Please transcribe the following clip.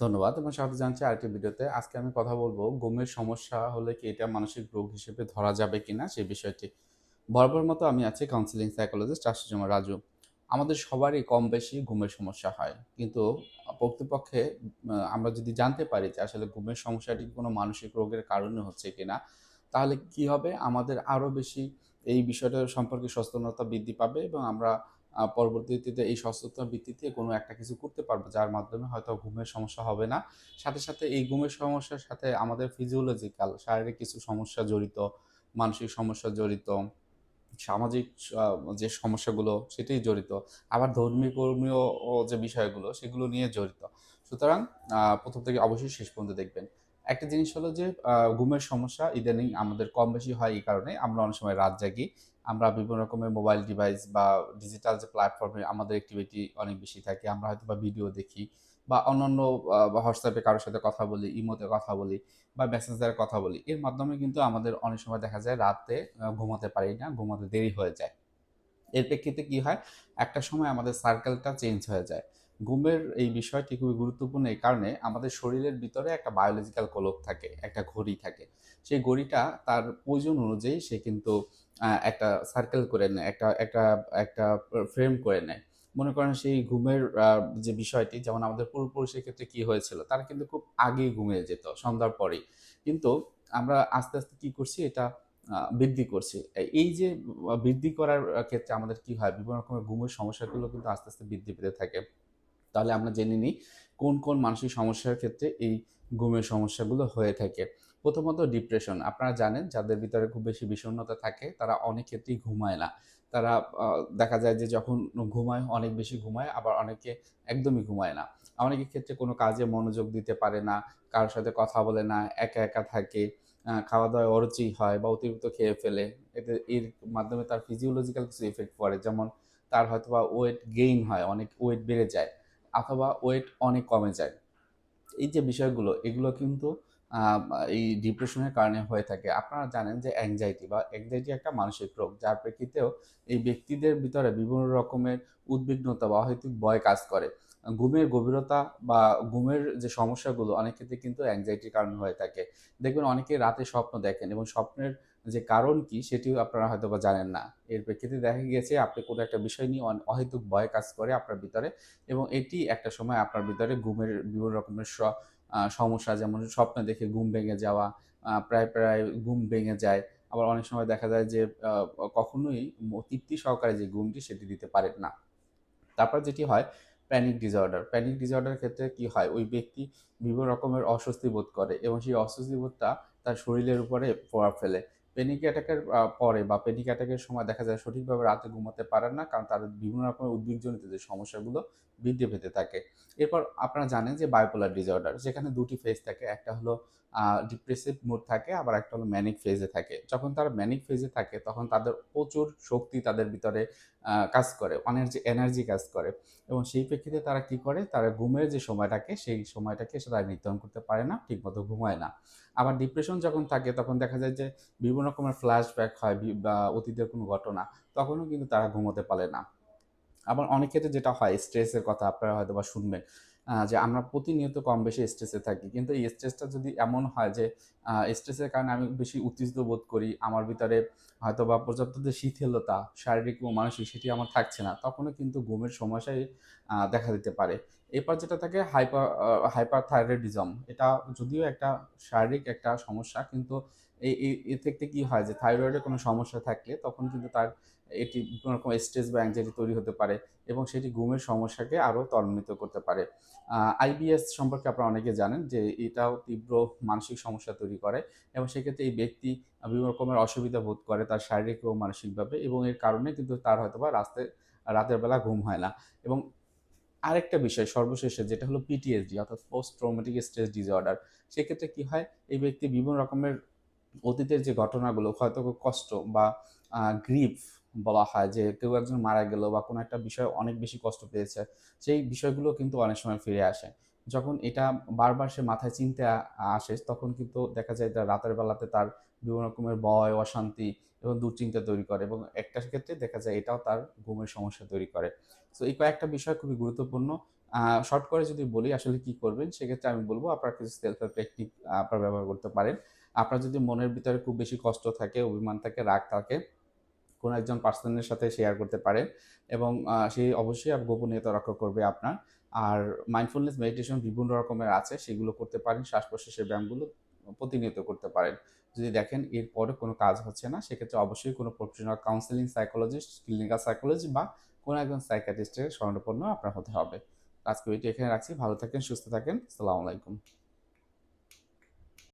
ধন্যবাদ এবং স্বাগত জানাচ্ছি আরেকটি ভিডিওতে। আজকে আমি কথা বলব, ঘুমের সমস্যা হলে কি এটা মানসিক রোগ হিসেবে ধরা যাবে কিনা সেই বিষয়টি। বরাবর মতো আমি আছি কাউন্সিলিং সাইকোলজিস্ট আশুজমা রাজু। আমাদের সবারই কম বেশি ঘুমের সমস্যা হয়। কিন্তু প্রকৃতপক্ষে আমরা যদি জানতে পারি যে আসলে ঘুমের সমস্যাটি কোনো মানসিক রোগের কারণে হচ্ছে কিনা, তাহলে কি হবে? আমাদের আরও বেশি এই বিষয়টা সম্পর্কে সচেতনতা বৃদ্ধি পাবে এবং আমরা পরবর্তীতে এই সচেতনতার ভিত্তিতে কোনো একটা কিছু করতে পারব, যার মাধ্যমে হয়তো ঘুমের সমস্যা হবে না। সাথে সাথে এই ঘুমের সমস্যার সাথে আমাদের ফিজিওলজিক্যাল শারীরিক কিছু সমস্যা জড়িত, মানসিক সমস্যা জড়িত, সামাজিক যে সমস্যাগুলো সেটাই জড়িত, আবার ধর্মীয়, কর্মীয় যে বিষয়গুলো সেগুলো নিয়ে জড়িত। সুতরাং প্রথম থেকে অবশ্যই শেষ পর্যন্ত দেখবেন। একটা জিনিস হলো যে ঘুমের সমস্যা ইদানিং আমাদের কম বেশি হয় এই কারণে। আমরা অনেক সময় রাত জাগি। আমরা বিভিন্ন রকমের মোবাইল ডিভাইস বা ডিজিটাল যে প্ল্যাটফর্মে আমাদের অ্যাক্টিভিটি অনেক বেশি থাকে। আমরা হয়তো বা ভিডিও দেখি বা অন্যান্য হোয়াটসঅ্যাপে কারোর সাথে কথা বলি ইমোতে কথা বলি বা মেসেঞ্জারে কথা বলি। এর মাধ্যমে কিন্তু আমাদের অনেক সময় দেখা যায় রাতে ঘুমাতে পারি না, ঘুমাতে দেরি হয়ে যায়। এর প্রেক্ষিতে কি হয়? একটা সময় আমাদের সার্কেলটা চেঞ্জ হয়ে যায়। ঘুমের এই বিষয়টি খুবই গুরুত্বপূর্ণ এই কারণে আমাদের শরীরের ভিতরে একটা বায়োলজিক্যাল ক্লক থাকে, একটা ঘড়ি থাকে। সেই ঘড়িটা তার প্রয়োজন অনুযায়ী সে কিন্তু একটা সার্কেল করে নেয়, একটা একটা একটা ফ্রেম করে নেয়। মনে করেন সেই ঘুমের যে বিষয়টি, যেমন আমাদের পূর্বপুরুষের ক্ষেত্রে কি হয়েছিল, তারা কিন্তু খুব আগেই ঘুমিয়ে যেত, সন্ধ্যার পরেই। কিন্তু আমরা আস্তে আস্তে কি করছি, এটা বৃদ্ধি করছি। এই যে বৃদ্ধি করার ক্ষেত্রে আমাদের কি হয়, বিভিন্ন রকমের ঘুমের সমস্যাগুলো কিন্তু আস্তে আস্তে বৃদ্ধি পেতে থাকে। তাহলে আমরা জেনে নিই কোন কোন মানসিক সমস্যার ক্ষেত্রে এই ঘুমের সমস্যাগুলো হয়ে থাকে। প্রথমত ডিপ্রেশন আপনারা জানেন যাদের ভিতরে খুব বেশি বিষণ্ণতা থাকে তারা অনেক ক্ষেত্রেই ঘুমায় না। তারা দেখা যায় যে যখন ঘুমায় অনেক বেশি ঘুমায়, আবার অনেকে একদমই ঘুমায় না। অনেকের ক্ষেত্রে কোনো কাজে মনোযোগ দিতে পারে না, কারোর সাথে কথা বলে না, একা একা থাকে খাওয়া দাওয়ায় অরুচি হয় বা অতিরিক্ত খেয়ে ফেলে। এতে, এর মাধ্যমে তার ফিজিওলজিক্যাল কিছু ইফেক্ট পড়ে। যেমন তার হয়তো বা ওয়েট গেইন হয়, অনেক ওয়েট বেড়ে যায়। অথবা ওয়েট অনেক কমে যায়। এই যে বিষয়গুলো, এগুলো কিন্তু এই ডিপ্রেশনের কারণে হয়ে থাকে। আপনারা জানেন যে অ্যাংজাইটি বা অ্যাংজাইটি একটা মানসিক রোগ, যার প্রেক্ষিতেও এই ব্যক্তিদের ভিতরে বিভিন্ন রকমের উদ্বিগ্নতা বা অহেতুক ভয় কাজ করে। ঘুমের গভীরতা বা ঘুমের যে সমস্যাগুলো, অনেক ক্ষেত্রে কিন্তু অ্যাংজাইটির কারণে হয়ে থাকে। দেখবেন অনেকে রাতে স্বপ্ন দেখেন এবং স্বপ্নের যে কারণ কি সেটিও আপনারা হয়তো বা জানেন না। এর প্রেক্ষিতে দেখা গিয়েছে আপনি কোনো একটা বিষয় নিয়ে অহেতুক ভয় কাজ করে আপনার ভিতরে এবং এটি একটা সময় আপনার ভিতরে ঘুমের বিভিন্ন রকমের সমস্যা যেমন স্বপ্নে দেখে ঘুম ভেঙে যাওয়া প্রায় প্রায় ঘুম ভেঙে যায়। আবার অনেক সময় দেখা যায় যে কখনোই তৃপ্তি সহকারে যে ঘুমটি সেটি দিতে পারেন না। তারপর যেটি হয় প্যানিক ডিসঅর্ডার প্যানিক ডিসঅর্ডার ক্ষেত্রে কি হয়? ওই ব্যক্তি বিভিন্ন রকমের অস্বস্তি বোধ করে এবং সেই অস্বস্তি বোধটা তার শরীরের উপরে প্রভাব ফেলে। প্যানিক অ্যাটাকের পরে বা প্যানিক অ্যাটাকের সময় দেখা যায় সঠিকভাবে রাতে ঘুমাতে পারেন না কারণ তাদের বিভিন্ন রকমের উদ্বেগজনিত যে সমস্যাগুলো বৃদ্ধি পেতে থাকে। এরপর আপনারা জানেন যে বায়োপোলার ডিজর্ডার যেখানে দুটি ফেজ থাকে। একটা হলো ডিপ্রেসিভ মুড থাকে, আবার একটা হলো ম্যানিক ফেজে থাকে। যখন তারা ম্যানিক ফেজে থাকে, তখন তাদের প্রচুর শক্তি তাদের ভিতরে কাজ করে অনেক এনার্জি কাজ করে। এবং সেই প্রেক্ষিতে তারা কি করে? তারা ঘুমের যে সময়টাকে, সেই সময়টাকে তারা নির্ধারণ করতে পারে না, ঠিকমতো ঘুমায় না। আবার ডিপ্রেশন যখন থাকে, তখন দেখা যায় যে বিভিন্ন রকমের ফ্ল্যাশব্যাক হয়, বা অতীতের কোনো ঘটনা, তখনও কিন্তু তারা ঘুমোতে পারে না। আবার অনেক ক্ষেত্রে যেটা হয় স্ট্রেসের কথা আপনারা হয়তো বা শুনবেন। যে আমরা প্রতিনিয়ত কম বেশি স্ট্রেসে থাকি। কিন্তু এই স্ট্রেসটা যদি এমন হয় যে স্ট্রেসের কারণে আমি বেশি উত্তেজিত বোধ করি, আমার ভিতরে হয়তো বা পর্যাপ্ত যে শিথিলতা, শারীরিক ও মানসিক সেটি আমার থাকছে না, তখনও কিন্তু ঘুমের সমস্যায় দেখা দিতে পারে। এরপর যেটা থাকে হাইপার হাইপার থাইরয়েডিজম এটা যদিও একটা শারীরিক একটা সমস্যা, কিন্তু এই এই- এ থেকে কি হয় যে থাইরয়েডের কোনো সমস্যা থাকলে তখন কিন্তু তার এটি কোনো রকম স্ট্রেস বা অ্যাংজাইটি তৈরি হতে পারে এবং সেটি ঘুমের সমস্যাকে আরও ত্বরান্বিত করতে পারে। আইবিএস সম্পর্কে আপনারা অনেকে জানেন যে এটাও তীব্র মানসিক সমস্যা তৈরি করে এবং সেক্ষেত্রে এই ব্যক্তি বিভিন্ন রকমের অসুবিধা বোধ করে তার শারীরিক ও মানসিকভাবে এবং এর কারণে কিন্তু তার হয়তো বা রাস্তায় রাতের বেলা ঘুম হয় না। এবং আরেকটা বিষয় সর্বশেষে যেটা হলো পিটিএসডি অর্থাৎ পোস্ট ট্রaumatic স্ট্রেস ডিসঅর্ডার সেক্ষেত্রে কি হয়? এই ব্যক্তি বিভিন্ন রকমের অতীতের যে ঘটনাগুলো, হয়তো কষ্ট বা গ্রিফ বলা হয় যে কেউ একজন মারা গেল বা কোনো একটা বিষয় অনেক বেশি কষ্ট পেয়েছে, সেই বিষয়গুলো কিন্তু অনেক সময় ফিরে আসে। যখন এটা বারবার সে মাথায় চিনতে আসে, তখন কিন্তু দেখা যায় রাতের বেলাতে তার বিভিন্ন রকমের ভয়, অশান্তি এবং দুশ্চিন্তা তৈরি করে এবং একটা ক্ষেত্রে দেখা যায় এটাও তার ঘুমের সমস্যা তৈরি করে। তো এই কয়েকটা বিষয় খুবই গুরুত্বপূর্ণ। শর্ট করে যদি বলি আসলে কি করবেন, সেক্ষেত্রে আমি বলব আপনার কিছু সেলফ হেল্প টেকনিক আপনার ব্যবহার করতে পারেন। আপনার যদি মনের ভিতরে খুব বেশি কষ্ট থাকে, অভিমান থাকে, রাগ থাকে কোনো একজন পার্সনের সাথে শেয়ার করতে পারেন এবং সেই অবশ্যই গোপনীয়তা রক্ষা করবে আপনার। আর মাইন্ডফুলনেস মেডিটেশন বিভিন্ন রকমের আছে, সেগুলো করতে পারেন শ্বাস প্রশ্বাসের ব্যায়ামগুলো প্রতিনিয়ত করতে পারেন। যদি দেখেন এরপরে কোনো কাজ হচ্ছে না, সেক্ষেত্রে অবশ্যই কোনো professional counselling psychologist clinical psychology বা কোনো একজন সাইকাটিস্টের স্বর্ণপন্ন আপনার হতে হবে। আজকে ওইটি এখানে রাখছি। ভালো থাকেন, সুস্থ থাকেন। আসসালামু আলাইকুম।